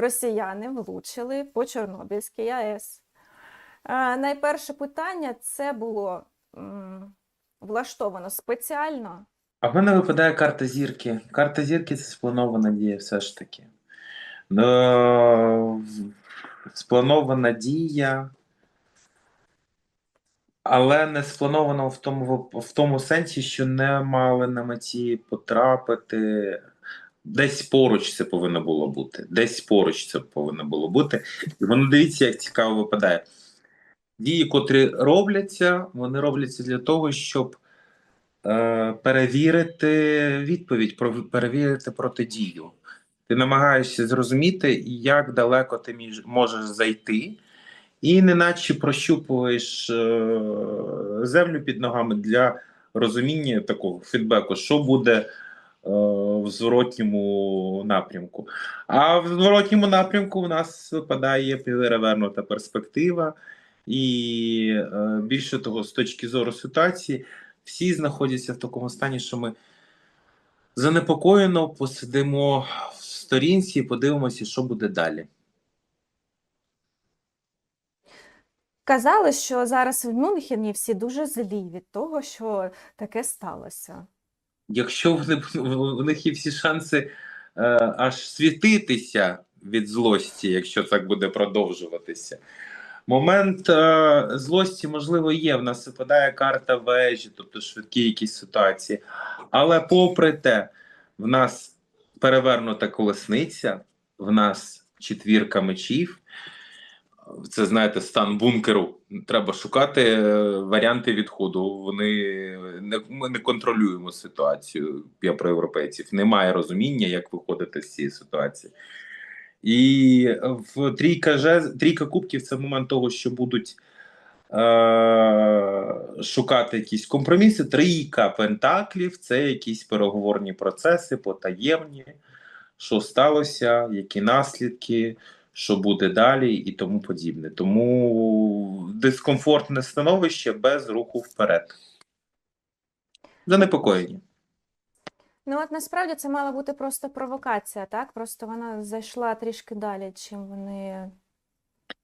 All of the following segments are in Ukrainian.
росіяни влучили по Чорнобильській АЕС. Е, Найперше питання це було влаштовано спеціально. А в мене випадає карта зірки. Карта зірки це спланована дія, все ж таки. Ну, спланована дія, але не спланована в тому, в тому сенсі, що не мали на меті потрапити. Десь поруч це повинно було бути. Десь поруч це повинно було бути. І воно дивіться, як цікаво випадає. Дії, котрі робляться, вони робляться для того, щоб е, перевірити відповідь, про перевірити протидію. Ти намагаєшся зрозуміти, як далеко ти можеш зайти, і неначе прощупуєш е, землю під ногами для розуміння такого фідбеку, що буде в зворотньому напрямку. А в зворотньому напрямку у нас випадає перевернута перспектива, і е, більше того, з точки зору ситуації, всі знаходяться в такому стані, що ми занепокоєно посидимо в сторінці і подивимося, що буде далі. Казали, що зараз в Мюнхені всі дуже злі від того, що таке сталося. Якщо вони, в них є всі шанси е, аж світитися від злості, якщо так буде продовжуватися. Момент е, злості, можливо, є. В нас випадає карта вежі, тобто швидкі якісь ситуації. Але попри те, в нас перевернута колесниця, в нас четвірка мечів. Це знаєте, стан бункеру. Треба шукати е, варіанти відходу. Вони не ми не контролюємо ситуацію. Я про європейців. Немає розуміння, як виходити з цієї ситуації. І в трійка жез, трійка кубків це момент того, що будуть е, шукати якісь компроміси. Трійка пентаклів це якісь переговорні процеси, потаємні, що сталося, які наслідки, що буде далі, і тому подібне. Тому дискомфортне становище без руху вперед. Занепокоєні. Ну, от насправді це мала бути просто провокація, так? Просто вона зайшла трішки далі, чим вони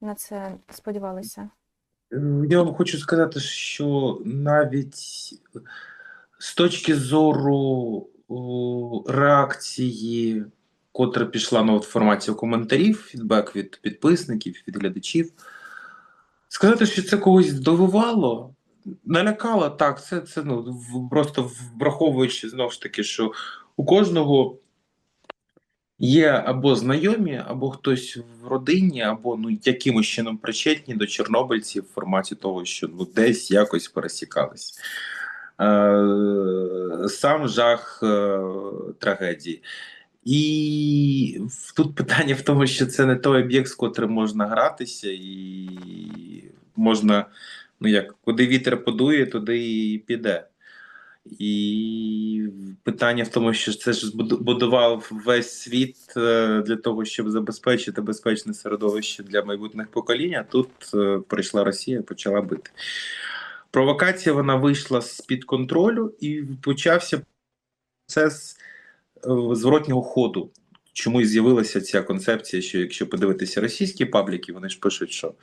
на це сподівалися. Я вам хочу сказати, що навіть з точки зору о, реакції, котра пішла на от форматі коментарів, фідбек від підписників, від глядачів, сказати, що це когось здивувало, налякало, так, це, це ну, просто враховуючи знову ж таки, що у кожного є або знайомі, або хтось в родині, або ну якимось чином причетні до чорнобильців в форматі того, що ну десь якось пересікались. Е, сам жах е, трагедії. І тут питання в тому, що це не той об'єкт, з котрим можна гратися, і можна, ну як, куди вітер подує, туди і піде. І питання в тому, що це ж будував весь світ е, для того, щоб забезпечити безпечне середовище для майбутніх поколінь. А тут е, прийшла Росія, почала бити. Провокація вона вийшла з-під контролю і почався процес зворотнього ходу. Чому і з'явилася ця концепція, що якщо подивитися російські пабліки, вони ж пишуть, що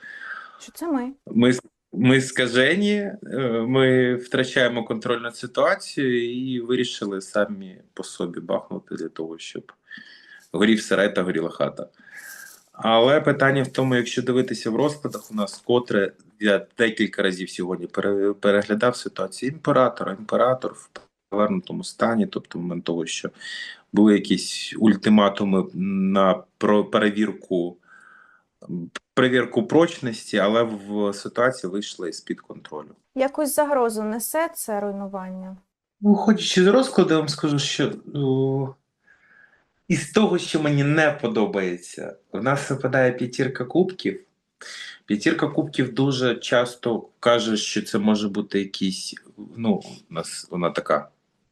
Що це ми? ми, ми скажені, е, ми втрачаємо контроль над ситуацією і вирішили самі по собі бахнути для того, щоб горів сарай та горіла хата. Але питання в тому, якщо дивитися в розкладах, у нас котре я декілька разів сьогодні пере- переглядав ситуацію імператора, імператор в повернутому стані, тобто в момент того, що були якісь ультиматуми на про перевірку перевірку прочності, але в ситуації вийшли з-під контролю. Якусь загрозу несе це руйнування? Ну, ходячи з розкладу, я вам скажу, що ну, із того, що мені не подобається, в нас випадає п'ятірка кубків. П'ятірка кубків дуже часто каже, що це може бути якийсь, ну, у нас вона така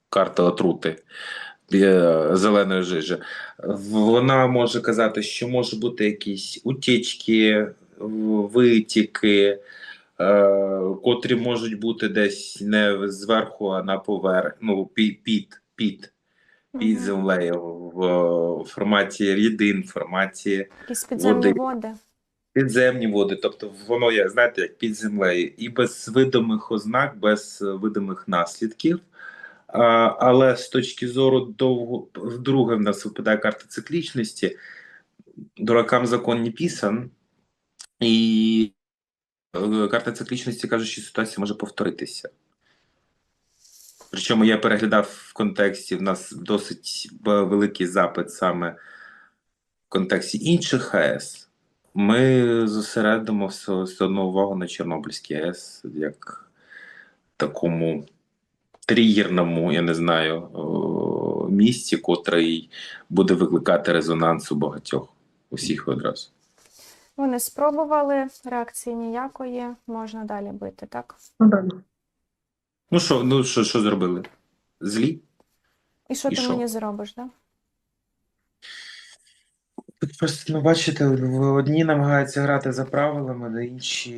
карта отрути е, зеленої жижі. Вона може казати, що може бути якісь утічки, витіки, е, котрі можуть бути десь не зверху, а на поверх, ну, пі- під, під, під землею в е, форматі рідин, в форматі Якісь підземні води. води. підземні води, тобто воно є, знаєте, як під землею, і без видимих ознак, без видимих наслідків. Але з точки зору довго вдруге в нас випадає карта циклічності. Дуракам закон не пісан, і е, карта циклічності каже, що ситуація може повторитися. Причому я переглядав в контексті, в нас досить великий запит саме в контексті інших АЕС. Ми зосередимо все, все одно увагу на Чорнобильській АЕС як такому тригерному, я не знаю, місці, котрий буде викликати резонанс у багатьох усіх одразу. Вони спробували, реакції ніякої, можна далі бити, так? Ну що, ну що, що зробили? Злі? І що І ти що? мені зробиш, да? Тут просто, ну, бачите, одні намагаються грати за правилами, а інші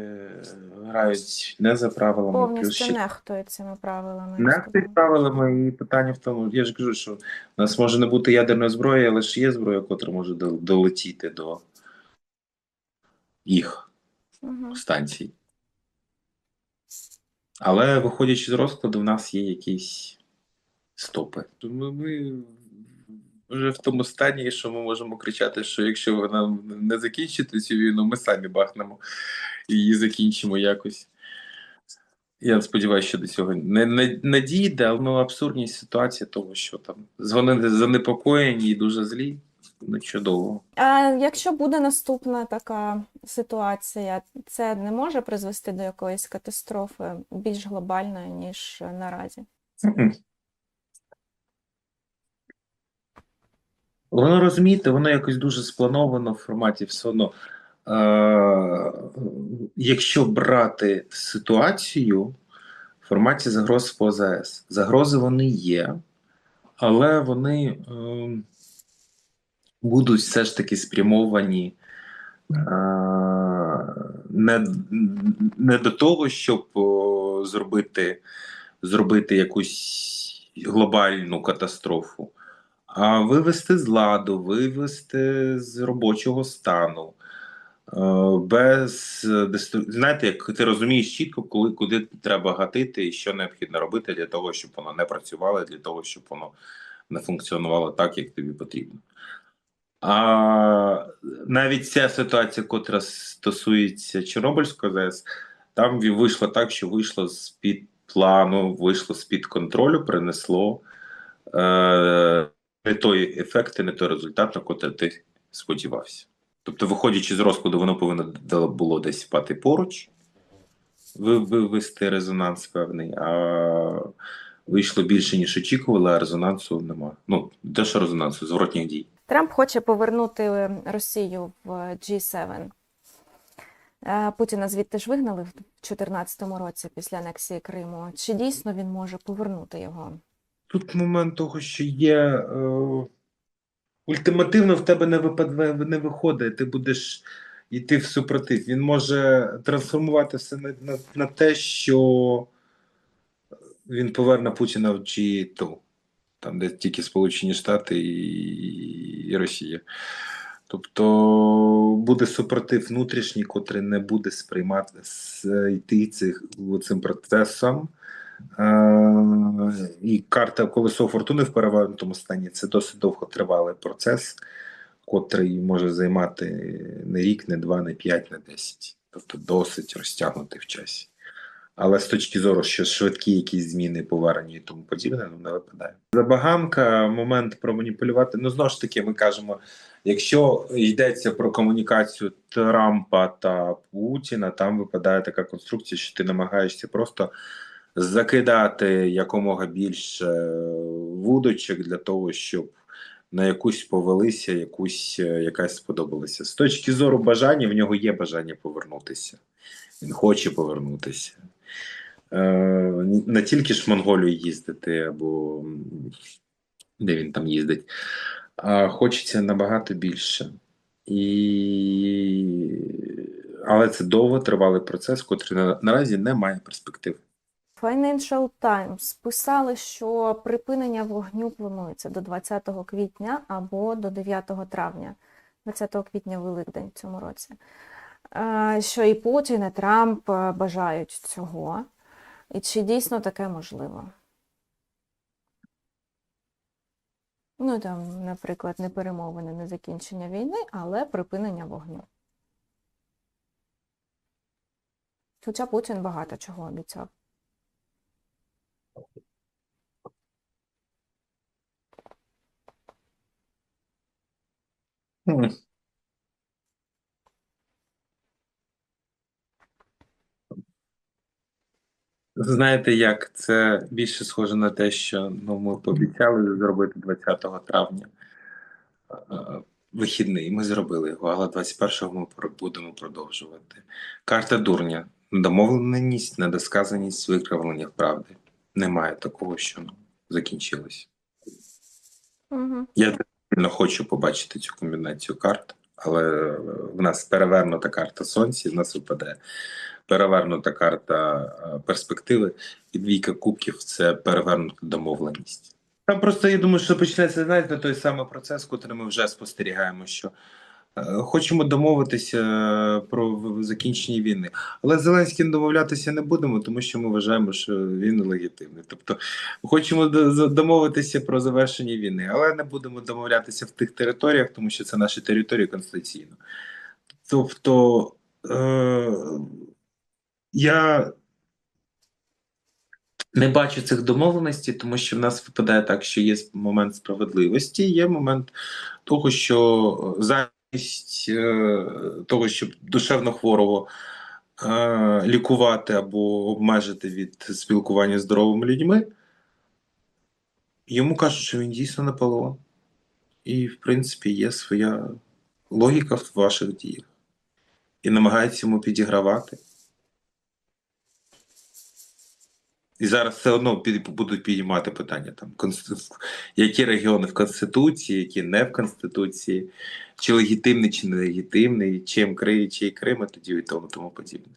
е, грають не за правилами. плюс Повністю ще нехтує цими правилами. Нехтують правилами, і питання в тому, я ж кажу, що у нас може не бути ядерної зброї, але ж є зброя, котра може долетіти до їх Мгм. станцій. Але виходячи з розкладу, в нас є якісь стопи. Ми, ми вже в тому стані, що ми можемо кричати, що якщо ви нам не закінчите цю війну, ми самі бахнемо і її закінчимо якось. Я сподіваюся, що до цього не, не, не дійде, але ну, абсурдність ситуації того, що там вони занепокоєні і дуже злі. Ну, чудово. А якщо буде наступна така ситуація, це не може призвести до якоїсь катастрофи більш глобальної, ніж наразі? Воно розумієте, воно якось дуже сплановано в форматі все одно. Е, якщо брати ситуацію в форматі загроз по АЗС, загрози вони є, але вони е, будуть все ж таки спрямовані е, не, не до того, щоб зробити, зробити якусь глобальну катастрофу, вивести з ладу, вивести з робочого стану. е, Без дестру- знаєте, як ти розумієш чітко, коли куди треба гатити і що необхідно робити для того, щоб воно не працювало, для того, щоб воно не функціонувало так, як тобі потрібно. А навіть ця ситуація, котра стосується Чорнобильської ЗАЕС, там вийшло так, що вийшло з-під плану, вийшло з-під контролю, принесло е, не той ефект і не той результат, на котрий ти сподівався. Тобто, виходячи з розкладу, воно повинно було десь впати поруч, вивести резонанс певний, а вийшло більше, ніж очікували, а резонансу нема. Ну, те, що резонансу, зворотніх дій. Трамп хоче повернути Росію в G7. Е, Путіна звідти ж вигнали в 2014 році після анексії Криму. Чи дійсно він може повернути його? Тут момент того, що є е, ультимативно в тебе не випадає, не виходить, ти будеш йти в супротив. Він може трансформувати все на, на, на те, що він поверне Путіна в G2, там, де тільки Сполучені Штати і, і Росія. Тобто буде супротив внутрішній, котрий не буде сприймати йти цих, цим процесом. Е, і карта колесо фортуни в перевернутому стані це досить довготривалий процес, котрий може займати не рік, не два, не п'ять, не десять. Тобто досить розтягнутий в часі. Але з точки зору, що швидкі якісь зміни повернення і тому подібне, ну не випадає. Забаганка, момент проманіпулювати. Ну знову ж таки, ми кажемо, якщо йдеться про комунікацію Трампа та Путіна, там випадає така конструкція, що ти намагаєшся просто закидати якомога більше вудочок для того, щоб на якусь повелися, якусь е, якась сподобалася. З точки зору бажання, в нього є бажання повернутися. Він хоче повернутися. Е, не тільки ж в Монголію їздити, або де він там їздить, а хочеться набагато більше. І... Але це довготривалий процес, котрий на- наразі не має перспектив. Financial Times писали, що припинення вогню планується до 20 квітня або до 9 травня. 20 квітня Великдень в цьому році. Що і Путін, і Трамп е, бажають цього. І чи дійсно таке можливо? Ну, там, наприклад, не перемовини, не закінчення війни, але припинення вогню. Хоча Путін багато чого обіцяв. Хм. Знаєте, як це більше схоже на те, що ну, ми пообіцяли зробити 20 травня е, вихідний. Ми зробили його, але 21-го ми будемо продовжувати. Карта дурня. Домовленість, недосказаність, викривлення правди. Немає такого, що закінчилось. Угу. Я сильно хочу побачити цю комбінацію карт, але в нас перевернута карта сонця, в нас випаде перевернута карта е, перспективи, і двійка кубків це перевернута домовленість. Там просто я думаю, що почнеться знаєте, той самий процес, котрий ми вже спостерігаємо, що хочемо домовитися е, про закінчення війни. Але з Зеленським домовлятися не будемо, тому що ми вважаємо, що він легітимний. Тобто хочемо домовитися про завершення війни, але не будемо домовлятися в тих територіях, тому що це наші території конституційно. Тобто е- я не бачу цих домовленостей, тому що в нас випадає так, що є момент справедливості, є момент того, що е, того, щоб душевно хворого е, лікувати або обмежити від спілкування з здоровими людьми, йому кажуть, що він дійсно Наполеон. І, в принципі, є своя логіка в ваших діях. І намагається йому підігравати. І зараз все одно будуть підіймати питання там які регіони в Конституції, які не в Конституції, чи легітимний, чи нелегітимний, чим Крим, чий Крим, і тоді і тому, тому подібне.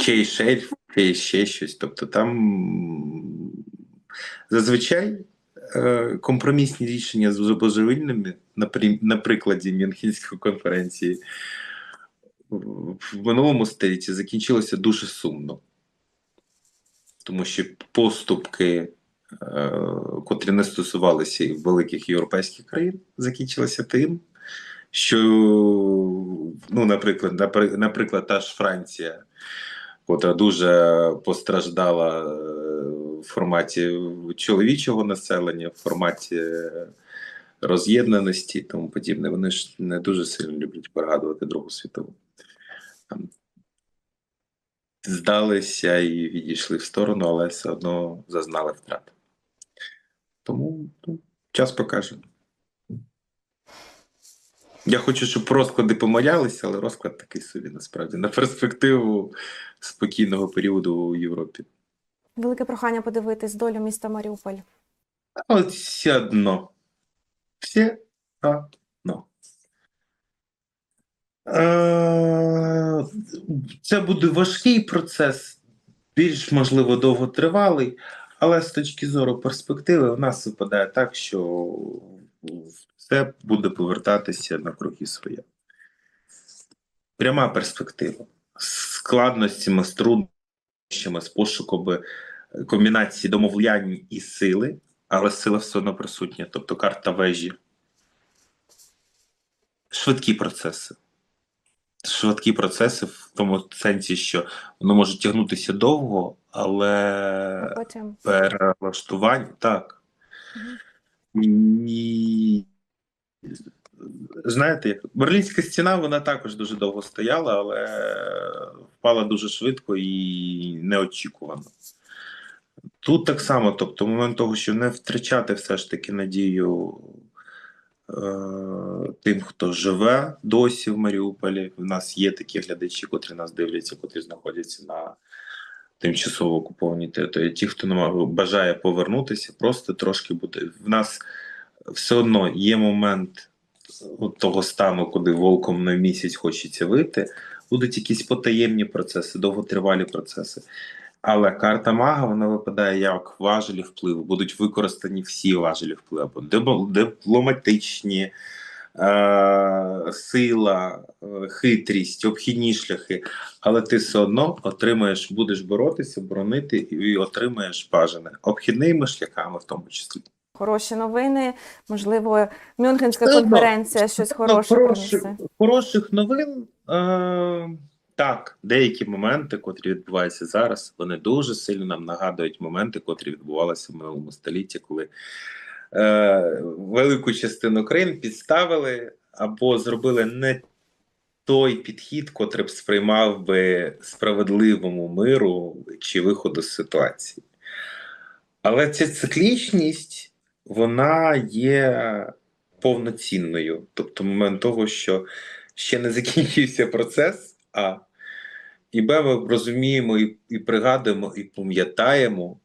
Чий шельф, чи ще щось. Тобто там зазвичай е, компромісні рішення з божевільними на, прикладі Мюнхенської конференції в минулому столітті закінчилося дуже сумно тому що поступки, е, котрі не стосувалися і великих європейських країн, закінчилися тим, що, ну, наприклад, наприклад, та ж Франція, котра дуже постраждала е, в форматі чоловічого населення, в форматі роз'єднаності і тому подібне, вони ж не дуже сильно люблять пригадувати Другу світову. Здалися і відійшли в сторону, але все одно зазнали втрат. Тому ну, час покаже. Я хочу, щоб розклади помилялися, але розклад такий собі насправді на перспективу спокійного періоду у Європі. Велике прохання подивитись долю міста Маріуполь. От все одно. Все одно. Е, Це буде важкий процес, більш можливо довготривалий, але з точки зору перспективи, в нас випадає так, що все буде повертатися на круги своє. Пряма перспектива. З складностями, з труднощами, з пошуком комбінації домовлянь і сили, але сила все одно присутня, тобто карта вежі. Швидкі процеси. Швидкі процеси в тому сенсі, що воно може тягнутися довго, але потім перелаштування так. І, знаєте, як Берлінська стіна вона також дуже довго стояла, але впала дуже швидко і неочікувано. Тут так само, тобто, момент того, що не втрачати все ж таки надію тим, хто живе досі в Маріуполі. В нас є такі глядачі, котрі нас дивляться, котрі знаходяться на тимчасово окупованій території. Ті, хто не бажає повернутися, просто трошки буде. В нас все одно є момент того стану, куди волком на місяць хочеться вийти. Будуть якісь потаємні процеси, довготривалі процеси. Але карта мага вона випадає як важелі впливу. Будуть використані всі важелі впливу. Дипломатичні, е- сила, е, хитрість, обхідні шляхи. Але ти все одно отримаєш, будеш боротися, боронити і отримаєш бажане обхідними шляхами, в тому числі. Хороші новини, можливо, Мюнхенська конференція щось хороше хороших, принесе. хороших новин. Е- так, деякі моменти, котрі відбуваються зараз, вони дуже сильно нам нагадують моменти, котрі відбувалися в минулому столітті, коли е- велику частину країн підставили або зробили не той підхід, котрий б сприймав би справедливому миру чи виходу з ситуації. Але ця циклічність, вона є повноцінною. Тобто, момент того, що ще не закінчився процес, а і ми розуміємо і, і пригадуємо, і пам'ятаємо,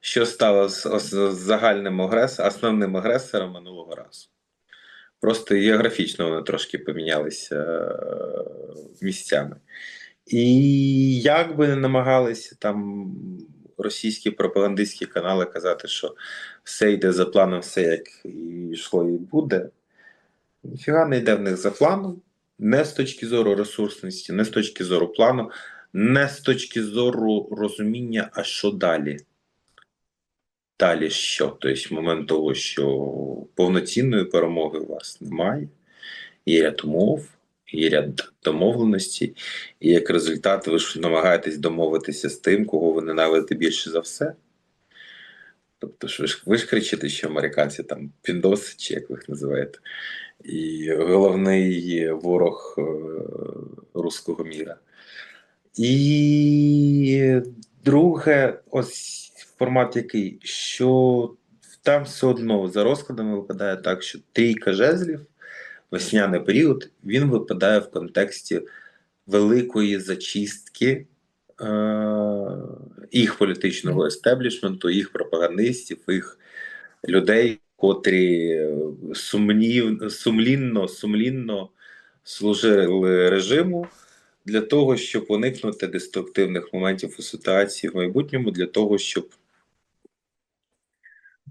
що стало з, з загальним агрес, основним агресором минулого разу. Просто географічно вони трошки помінялися е, місцями. І як би не намагалися там російські пропагандистські канали казати, що все йде за планом, все як і йшло, і буде. Ніфіга не йде в них за планом, не з точки зору ресурсності, не з точки зору плану, не з точки зору розуміння, а що далі. Далі що? Тобто, момент того, що повноцінної перемоги у вас немає, є ряд умов, є ряд домовленостей, і як результат, ви ж намагаєтесь домовитися з тим, кого ви ненавидите більше за все. Тобто, ж ви ж ви ж кричите, що американці там піндоси, чи як ви їх називаєте, і головний ворог е, руського міра. І друге, ось формат який, що там все одно за розкладами випадає так, що трійка жезлів, весняний період, він випадає в контексті великої зачистки їх політичного естеблішменту, їх пропагандистів, їх людей, котрі е, сумнів, сумлінно, сумлінно служили режиму для того, щоб уникнути деструктивних моментів у ситуації в майбутньому, для того, щоб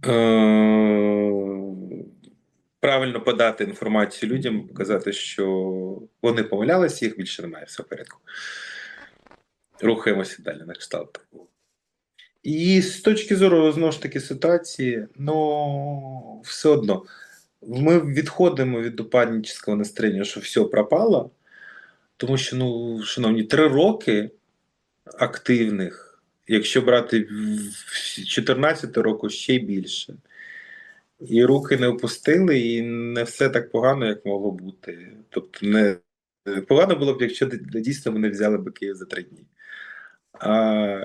е- правильно подати інформацію людям, показати, що вони помилялися, їх більше немає, все в порядку. Рухаємося далі на кшталт. І з точки зору знову ж таки ситуації, ну все одно ми відходимо від упаднического настроєння, що все пропало, тому що, ну, шановні, три роки активних, якщо брати в 14 року ще більше. І руки не опустили, і не все так погано, як могло бути. Тобто, не погано було б, якщо дійсно вони взяли би Київ за три дні. А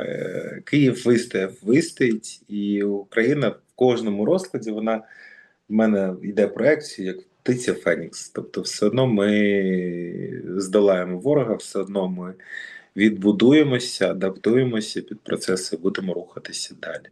Київ вистояв, вистоїть, і Україна в кожному розкладі вона в мене йде проекцію як птиця Фенікс. Тобто, все одно ми здолаємо ворога, все одно ми відбудуємося, адаптуємося під процеси, будемо рухатися далі.